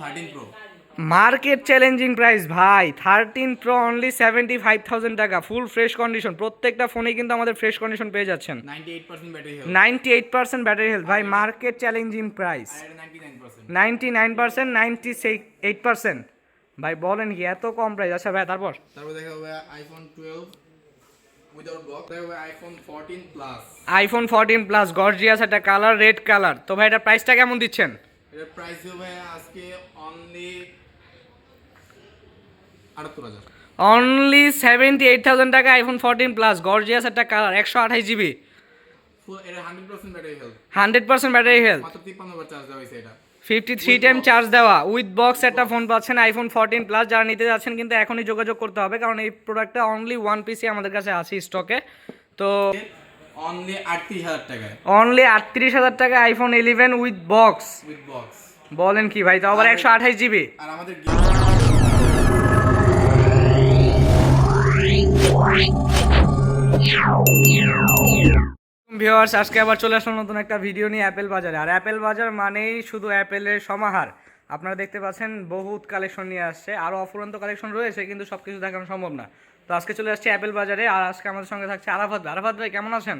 Thirteen pro market challenging price ভাই। Thirteen pro only seventy five thousand টাকা full fresh condition প্রত্যেকটা ফোনে কিন্তু আমাদের ফ্রেশ কন্ডিশন পেয়ে যাচ্ছেন। Ninety eight percent battery health ভাই market challenging price ninety nine percent ninety nine eight percent ভাই বলেন কি এত কম প্রাইস আচ্ছা ভাই তারপর? তারপর দেখা হবে iPhone twelve iPhone fourteen plus gorgeous একটা কালার রেড কালার তো ভাই এটা প্রাইসটা কেমন দিচ্ছেন? এটার প্রাইস হবে আজকে অনলি আটাত্তর হাজার। অনলি সেভেন্টি এইট থাউজেন্ড টাকা আইফোন ফোরটিন প্লাস গর্জিয়াস একটা কালার একশো আঠাশ GB hundred percent battery health fifty three time charge দেওয়া উইথ বক্স একটা ফোন পাচ্ছেন আইফোন ফোরটিন প্লাস যারা নিতে যাচ্ছেন কিন্তু এখনই যোগাযোগ করতে হবে কারণ এই প্রোডাক্টটা অনলি ওয়ান পিসি আমাদের কাছে আছে স্টকে তো অনলি আটত্রিশ হাজার টাকায়। অনলি টাকা iPhone eleven with box with box বলেন কি ভাই তো আবার একশো আঠাশ জিবি আর আমাদের ভিউয়ার্স আজকে আবার চলে আসলাম নতুন একটা ভিডিও নিয়ে অ্যাপেল বাজারে। আর অ্যাপেল বাজার মানেই শুধু অ্যাপেলের সমাহার। আপনারা দেখতে পাচ্ছেন বহুত কালেকশন নিয়ে আসছে। আরও অফুরন্ত কালেকশন রয়েছে কিন্তু সব কিছু দেখানো সম্ভব না। তো আজকে চলে আসছি অ্যাপেল বাজারে আর আজকে আমাদের সঙ্গে থাকছে আরাফাত ভাই। আরাফাত ভাই কেমন আছেন?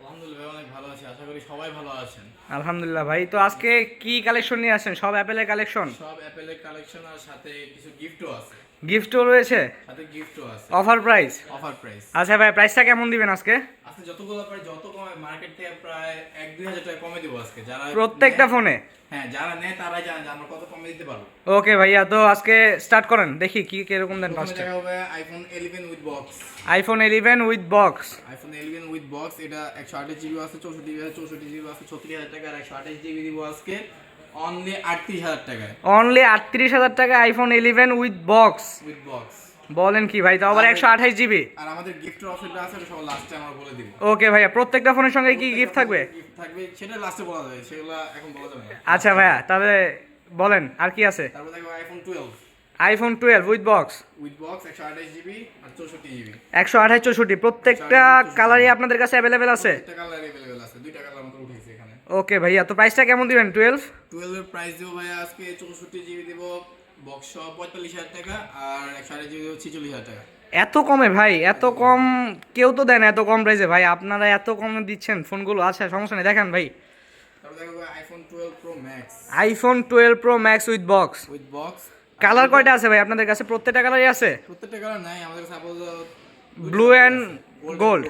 আলহামদুলিল্লাহ অনেক ভালো আছি। আশা করি সবাই ভালো আছেন। আলহামদুলিল্লাহ ভাই তো আজকে কি কালেকশন নিয়ে আসছেন? সব অ্যাপেলের কালেকশন সব অ্যাপেলের কালেকশন আর সাথে কিছু গিফটও আছে। গিফটও রয়েছে? সাথে গিফটও আছে। অফার প্রাইস অফার প্রাইস আচ্ছা ভাই প্রাইসটা কেমন দিবেন আজকে? আজকে যতগুলো পারে যত কমে মার্কেট থেকে প্রায় এক দুই হাজার টাকা কমে দিব আজকে। যারা প্রত্যেকটা ফোনে হ্যাঁ যারা নেয় তারাই জানে যে আমরা কত কমে দিতে পারব। ওকে ভাইয়া তো আজকে স্টার্ট করেন দেখি কি কীরকম দেন ফার্স্টে হবে iPhone eleven with box iPhone eleven with box iPhone eleven with box এটা একশো আঠাশ জিবি আছে চৌষট্টি জিবি আছে চৌষট্টি জিবি আছে ছত্রিশ হাজার টাকা আর একশো আঠাশ জিবি দিব আজকে। অনলি আটত্রিশ হাজার টাকায়। অনলি টাকা iPhone eleven with box with box বলেন কি ভাই তো আবার একশো আঠাশ জিবি আর আমাদের গিফটের অপশনটা আছে সব লাস্টে আমরা বলে দিব। ওকে ভাইয়া প্রত্যেকটা ফোনের সঙ্গে কি গিফট থাকবে? গিফট থাকবে সেটা লাস্টে বলা যাবে সেগুলো এখন বলা যাবে আচ্ছা ভাইয়া তাহলে বলেন আর কি আছে? তারপর দেখো iPhone twelve iPhone twelve with box with box একশো আঠাশ জিবি আর চৌষট্টি জিবি একশো আঠাশ চৌষট্টি প্রত্যেকটা কালারই আপনাদের কাছে অ্যাভেলেবেল আছে? আছে দুইটা কালার আমাদের উঠেছে এখানে ওকে ভাইয়া তো প্রাইসটা কেমন দিবেন? টুয়েলভ টুয়েলভের প্রাইস দেবো ভাই আজকে চৌষট্টি জিবি দেবো বক্স পঁয়তাল্লিশ হাজার টাকা আর একশো আঠাশ জিবি দেবো ছিচল্লিশ হাজার টাকা। এত কমে ভাই এত কম কেউ তো দেন এত কম প্রাইসে ভাই আপনারা এত কমে দিচ্ছেন ফোনগুলো আচ্ছা সমস্যা নেই দেখেন ভাই। IPhone twelve pro max iPhone twelve pro max with box with box colour কয়টা আছে ভাই? আপনাদের কাছে প্রত্যেকটা কালারই আছে? প্রত্যেকটা কালার নাই আমাদের suppose blue and gold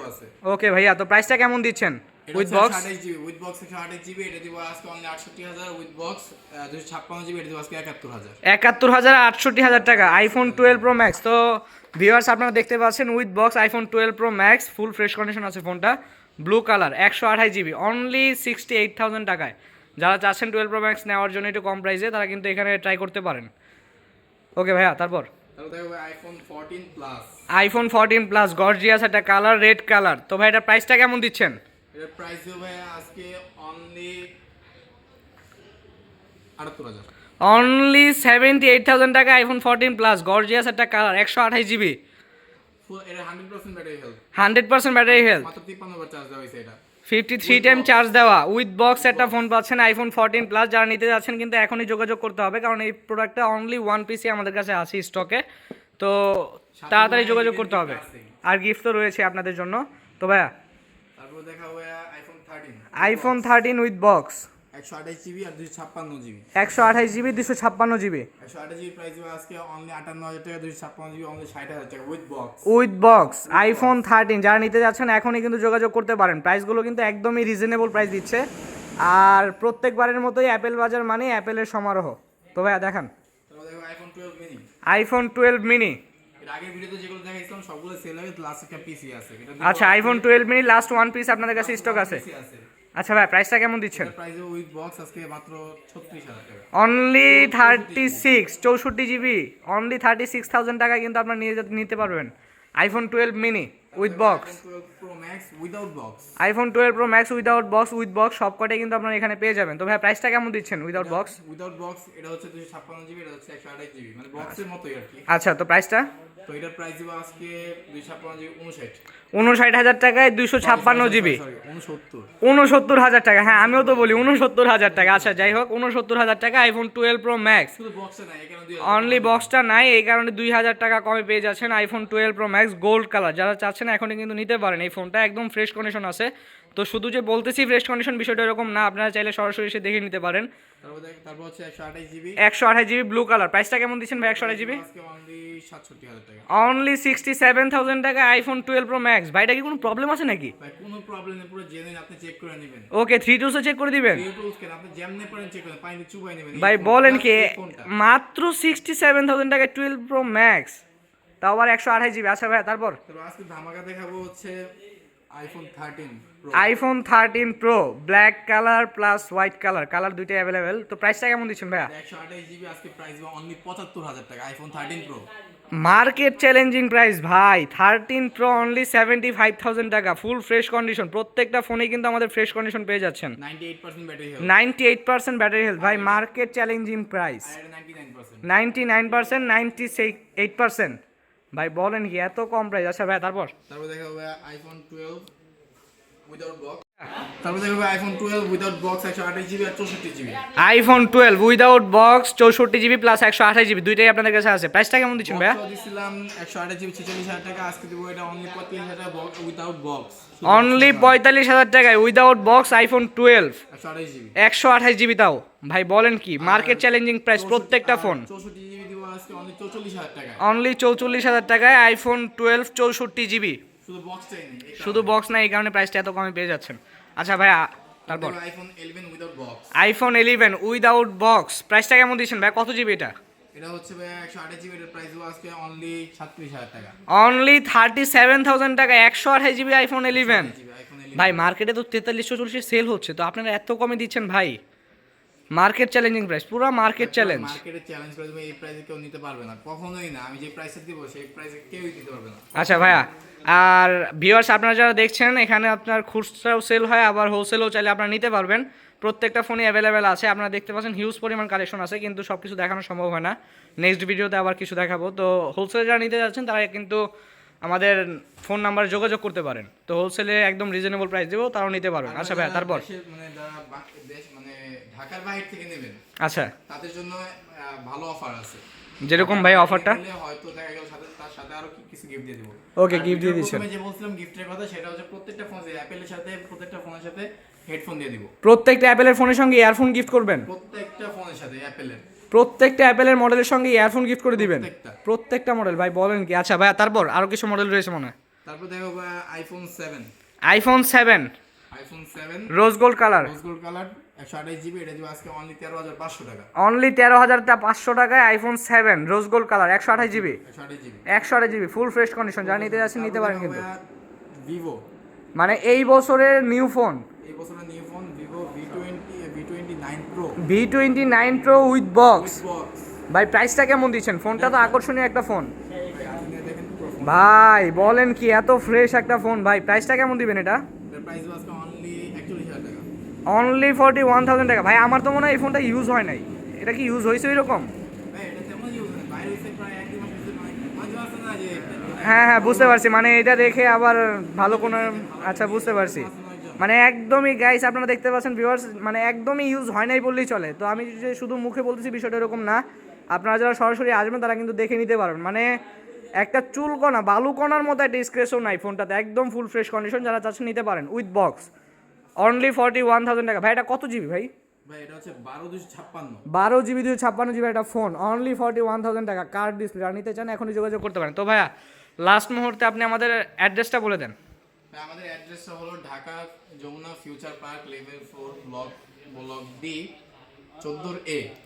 okay ভাইয়া তো প্রাইসটা কেমন দিচ্ছেন? উইথ বক্স আঠাশ জিবি উইথ বক্স একশো আঠাশ জিবি এটা দিব আজকে অনলি আটষট্টি হাজার উইথ বক্স দুশো ছাপ্পান্ন জিবি এটা দিব আজকে একাত্তর হাজার। একাত্তর হাজার আটষট্টি হাজার টাকা আইফোন টুয়েলভ প্রো ম্যাক্স তো ভিউয়ার্স আপনারা দেখতে পাচ্ছেন with box iPhone twelve pro max full fresh condition আছে ফোনটা। ব্লু কালার একশো আঠাশ GB only sixty eight thousand টাকায়। যারা চাচ্ছেন টুয়েলভ প্রো ম্যাক্স নেওয়ার জন্য একটু কম প্রাইসে তারা কিন্তু এখানে ট্রাই করতে পারেন। ওকে ভাইয়া তারপর? IPhone fourteen plus iPhone fourteen plus gorgeous একটা কালার রেড কালার তো ভাই এটার প্রাইসটা কেমন দিচ্ছেন? এটার প্রাইস ভাই আজকে অনলি আটাত্তর হাজার। অনলি সেভেন্টি এইট থাউজেন্ড টাকা আইফোন ফোরটিন প্লাস গর্জিয়াস একটা কালার একশো আঠাশ GB hundred percent battery health fifty three time charge দেওয়া উইথ বক্স একটা ফোন পাচ্ছেন আইফোন ফোরটিন প্লাস যারা নিতে যাচ্ছেন কিন্তু এখনই যোগাযোগ করতে হবে কারণ এই প্রোডাক্টটা অনলি ওয়ান পিসি আমাদের কাছে আছে স্টকে তো তাড়াতাড়ি যোগাযোগ করতে হবে। আর গিফট তো রয়েছে আপনাদের জন্য। তো ভাইয়া তারপর দেখা হবে iPhone thirteen iPhone thirteen with box একশো আঠাশ জিবি আর দুশো ছাপ্পান্ন জিবি একশো আঠাশ জিবি দুশো ছাপ্পান্ন জিবি একশো আঠাশ জিবি প্রাইস দেবো আজকে অনলি আটান্ন হাজার টাকা দুশো ছাপ্পান্ন জিবি অনলি ষাট হাজার টাকা with box with box iPhone thirteen যারা নিতে যাচ্ছেন এখনই কিন্তু যোগাযোগ করতে পারেন। প্রাইসগুলো কিন্তু একদমই রিজনেবল প্রাইস দিচ্ছে। আর প্রত্যেকবারের মতোই অ্যাপেল বাজার মানে অ্যাপেলের সমারোহ। তো ভাইয়া দেখান। IPhone twelve mini iPhone twelve mini আগের ভিডিওতে যেগুলো দেখাইছিলাম সবগুলো সেল হয়ে লাস্ট একটা পিসি আছে। আচ্ছা iPhone twelve mini last one piece আপনাদের কাছে স্টক আছে। আচ্ছা ভাই প্রাইসটা কেমন দিচ্ছেন? প্রাইস উইথ বক্স আজকে মাত্র ছত্রিশ হাজার টাকা। অনলি থার্টি সিক্স চৌষট্টি GB only thirty six thousand টাকা কিন্তু আপনার নিয়ে নিতে পারবেন। IPhone twelve mini without box iPhone twelve pro max without box with box সব কটাই কিন্তু আপনারা এখানে পেয়ে যাবেন। তো ভাই প্রাইসটা কেমন দিচ্ছেন উইদাউট বক্স উইদাউট বক্স এটা হচ্ছে দুশো ছাপ্পান্ন জিবি এটা হচ্ছে একশো আঠাশ জিবি মানে বক্সের মতোই আর কি। আচ্ছা তো প্রাইসটা তো এটার প্রাইস দিব আজকে দুইশো ছাপ্পান্ন জিবি উনষাট উনষাট হাজার টাকায় ছাপ্পান্ন জিবি। উনসত্তর হাজার টাকা হ্যাঁ আমিও তো বলি উনসত্তর হাজার টাকা। আচ্ছা যাই হোক উনসত্তর হাজার টাকা iPhone twelve pro max only বক্সটা নাই এই কারণে দুই হাজার টাকা কমে পেয়ে যাচ্ছেন iPhone twelve pro max gold colour যারা চাচ্ছেন এখনই কিন্তু নিতে পারেন এই ফোনটা একদম ফ্রেশ কন্ডিশন আছে। তো শুধু যে বলতেছি ফ্রেশ কন্ডিশন বিষয়টা এরকম না আপনারা চাইলে সরাসরি এসে দেখে নিতে পারেন। একশো আঠাশ জিবি। ব্লু কালার প্রাইসটা কেমন দিচ্ছেন ভাই একশো আঠাশ জিবি? সাতষট্টি হাজার টাকা। অনলি সিক্সটি সেভেন থাউজেন্ড টাকা আইফোন টুয়েলভ প্রো ম্যাক্স ভাইটা কি কোনো প্রবলেম আছে নাকি? কোনো প্রবলেম নেই পুরো জেনুইন আপনি চেক করে নেবেন। ওকে থ্রি টুসও চেক করে দিবেন। ইউটিউব কেন? আপনি যেমনে পারেন চেক করেন পানি চুবাই নেবেন। ভাই বলেন কি মাত্র সিক্সটি সেভেন থাউজেন্ড টাকা টুয়েলভ প্রো ম্যাক্স তাও আবার একশো আঠাশ জিবি আচ্ছা ভাই তারপর আজকে ধামাকা দেখাবো হচ্ছে iPhone thirteen pro black colour plus white colour colour দুইটাই অ্যাভেলেবেল তো প্রাইসটা কেমন দিচ্ছেন ভাইয়া? একশো আঠাশ জিবি আজকে প্রাইস অনলি পঁচাত্তর হাজার টাকা iPhone thirteen pro market challenging price ভাই। Thirteen pro only seventy five thousand টাকা ফুল ফ্রেশ কন্ডিশন প্রত্যেকটা ফোনেই কিন্তু আমাদের ফ্রেশ কন্ডিশন পেয়ে যাচ্ছেন। Ninety eight percent battery health ভাই market challenging price ninety nine percent ninety eight percent ভাই বলেন কি এত কম প্রাইস আচ্ছা ভাই তারপর? তারপর দেখা হবে আইফোন টুয়েলভ উইদাউট বক্স তারপর দেখা হবে আইফোন টুয়েলভ উইদাউট বক্স একশো আঠাশ জিবি আর চৌষট্টি GB iPhone twelve without box চৌষট্টি জিবি প্লাস একশো আঠাশ জিবি দুইটাই আপনাদের কাছে আছে। প্রাইসটা কেমন দিচ্ছেন বক্সও দিছিলাম একশো আঠাশ জিবি ছেচল্লিশ হাজার টাকা। আজকে দেবো এটা অনলি পঁয়ত্রিশ হাজার টাকা উইদাউট বক্স অনলি পঁয়তাল্লিশ হাজার টাকায় উইদাউট বক্স আইফোন টুয়েলভ একশো আঠাশ জিবি একশো আঠাশ জিবি তাও। ভাই বলেন কি মার্কেট চ্যালেঞ্জিং প্রাইস প্রত্যেকটা ফোন চৌষট্টি জিবি আজকে অনলি চৌচল্লিশ হাজার অনলি টাকায় আইফোন টুয়েলভ চৌষট্টি জিবি। শুধু নেই বক্স না এই কারণে প্রাইসটা এত কমে পেয়ে যাচ্ছেন। আচ্ছা ভাই তারপর। IPhone eleven without box iPhone eleven without box প্রাইসটা কেমন দিচ্ছেন ভাই? কত জিবি এটা? এটা হচ্ছে ভাই একশো আঠাশ জিবি এটার প্রাইস আজকে অনলি সাতত্রিশ হাজার টাকা। Only GB iPhone eleven GB iPhone eleven ভাই মার্কেটে তো তেতাল্লিশশো চল্লিশের সেল হচ্ছে তো আপনারা এত কমে দিচ্ছেন ভাই। মার্কেট চ্যালেঞ্জিং প্রাইস পুরো মার্কেট চ্যালেঞ্জ মার্কেটে চ্যালেঞ্জ করে দেবে এই প্রাইসে কেউ নিতে পারবে না। কখনোই না। আমি যে প্রাইসে দিব সেই প্রাইসে কেউই দিতে পারবে না। আচ্ছা ভাইয়া আর ভিউয়ার্স আপনারা যারা দেখছেন এখানে আপনার খুচরাও সেল হয় আবার হোলসেলও চাইলে আপনারা নিতে পারবেন। প্রত্যেকটা ফোনে অ্যাভেলেবেল আছে। আপনারা দেখতে পাচ্ছেন হিউজ পরিমাণ কালেকশন আছে কিন্তু সব কিছু দেখানো সম্ভব হয় না। নেক্সট ভিডিওতে আবার কিছু দেখাবো। তো হোলসেলে যারা নিতে যাচ্ছেন তারা কিন্তু আমাদের ফোন নাম্বারে যোগাযোগ করতে পারেন। তো হোলসেলে একদম রিজনেবল প্রাইস দেবো তারাও নিতে পারবেন। আচ্ছা ভাইয়া তারপর? মানে মানে ঢাকার বাইরে থেকে নেবেন। আচ্ছা। তাদের জন্য ভালো অফার আছে। যেরকম ভাই অফারটা হয়তো দেখা গেল সাথে তার সাথে আরও কিছু গিফট দিয়ে দিব। আর gift দিয়ে দিচ্ছেন। প্রথমে যে বলছিলাম গিফটের কথা সেটা হচ্ছে প্রত্যেকটা ফোন অ্যাপেলের সাথে প্রত্যেকটা ফোনের সাথে হেডফোন দিয়ে দিব। প্রত্যেকটা অ্যাপেলের ফোনের সঙ্গে ইয়ারফোন গিফট করবেন? প্রত্যেকটা ফোনের সাথে অ্যাপেলের প্রত্যেকটা অ্যাপেলের মডেলের সঙ্গে ইয়ারফোন গিফট করে দিবেন? প্রত্যেকটা। প্রত্যেকটা মডেল ভাই বলেন কি? আচ্ছা ভাইয়া তারপর আরও কিছু মডেল রয়েছে মনে হয়। তারপর দেখো iPhone seven iPhone seven iPhone seven rose gold colour rose gold colour only তেরো হাজার পাঁচশো টাকায় iPhone seven rose gold colour একশো আঠাশ জিবি। একশো আঠাশ জিবি। ফুল ফ্রেশ কন্ডিশন যারা নিতে যাচ্ছেন নিতে পারেন কিন্তু। ভিভো মানে এই বছরের নিউ ফোন এই বছরের new phone Vivo V twenty V twenty nine pro V twenty nine pro with box ভাই প্রাইসটা কেমন দিচ্ছেন? ফোনটা তো আকর্ষণীয় একটা ফোন ভাই বলেন কি এত ফ্রেশ একটা ফোন ভাই প্রাইসটা কেমন দিবেন এটা? প্রাইস আজকে অনলি একচল্লিশ হাজার টাকা অনলি ফর্টি ওয়ান থাউজেন্ড টাকা। ভাই আমার তো মনে হয় এই ফোনটা ইউজ হয় নাই। এটা কি ইউজ হয়েছে এরকম ভাই এটা তেমন ইউজ হয় বাইরে হচ্ছে প্রায় এক দুই মাস ইউজ হয় মাঝে মাঝে না যে হ্যাঁ হ্যাঁ বুঝতে পারছি। মানে এটা দেখে আবার ভালো কোনো আচ্ছা বুঝতে পারছি। মানে একদমই গাইস আপনারা দেখতে পাচ্ছেন ভিউয়ার্স মানে একদমই ইউজ হয় নাই বললেই চলে। তো আমি যে শুধু মুখে বলতেছি বিষয়টা এরকম না। আপনারা যারা সরাসরি আসবেন তারা কিন্তু দেখে নিতে পারবেন। মানে একটা চুলকণা বালুকণার মতো একটা স্ক্রেচও নাই ফোনটাতে একদম ফুল ফ্রেশ কন্ডিশন যারা চাচ্ছেন নিতে পারেন with box only forty one thousand টাকা। ভাই এটা কত জিবি ভাই? বারো জিবি দুশো ছাপ্পান্ন জিবি একটা phone only forty one thousand টাকা। কার্ড ডিসপ্লে আর নিতে চান এখনই যোগাযোগ করতে পারেন। তো ভাইয়া লাস্ট মুহূর্তে আপনি আমাদের অ্যাড্রেসটা বলে দেন। আমাদের অ্যাড্রেসটা হলো Dhaka Jamuna future park level four block block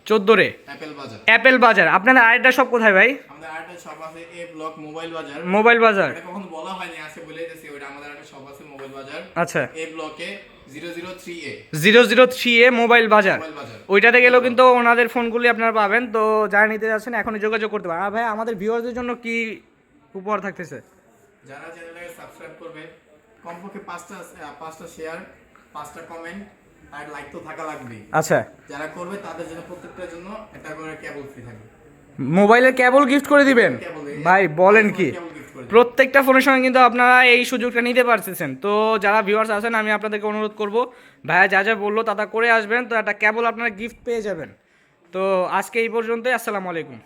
চোদ্দোর এ অ্যাপেল বাজার অ্যাপেল বাজার আপনাদের আরেকটা সব কোথায় ভাই? আমাদের আরেকটা শপ আছে এ ব্লক মোবাইল বাজার মোবাইল বাজার কখনো বলা হয়নি আজকে বলে দিতেছি ওটা আমাদের একটা শপ আছে মোবাইল বাজার আচ্ছা। এ ব্লকে zero zero three A. Mobile বাজার। ওইটাতে গেলেও কিন্তু ওনাদের ফোনগুলি আপনারা পাবেন। তো যারা নিতে যাচ্ছেন এখনই যোগাযোগ করতে পারেন। আর ভাই আমাদের ভিউয়ারদের জন্য কি উপহার থাকতেছে? যারা চ্যানেলটাকে সাবস্ক্রাইব করবে কমপক্ষে পাঁচটা পাঁচটা শেয়ার পাঁচটা কমেন্ট আর লাইক তো থাকা লাগবেই। আচ্ছা। যারা করবে তাদের জন্য প্রত্যেকটার জন্য একটা করে কেবল ফ্রি থাকবে। মোবাইলের কেবল গিফট করে দিবেন? ভাই বলেন কি। প্রত্যেকটা ফোনের সঙ্গে কিন্তু আপনারা এই সুযোগটা নিতে পারতেছেন। তো যারা ভিউয়ার্স আছেন আমি আপনাদেরকে অনুরোধ করব ভাইয়া যা যা বলল তা তা করে আসবেন। তো একটা কেবল আপনারা গিফট পেয়ে যাবেন। তো আজকে এই পর্যন্তই আসসালামু আলাইকুম।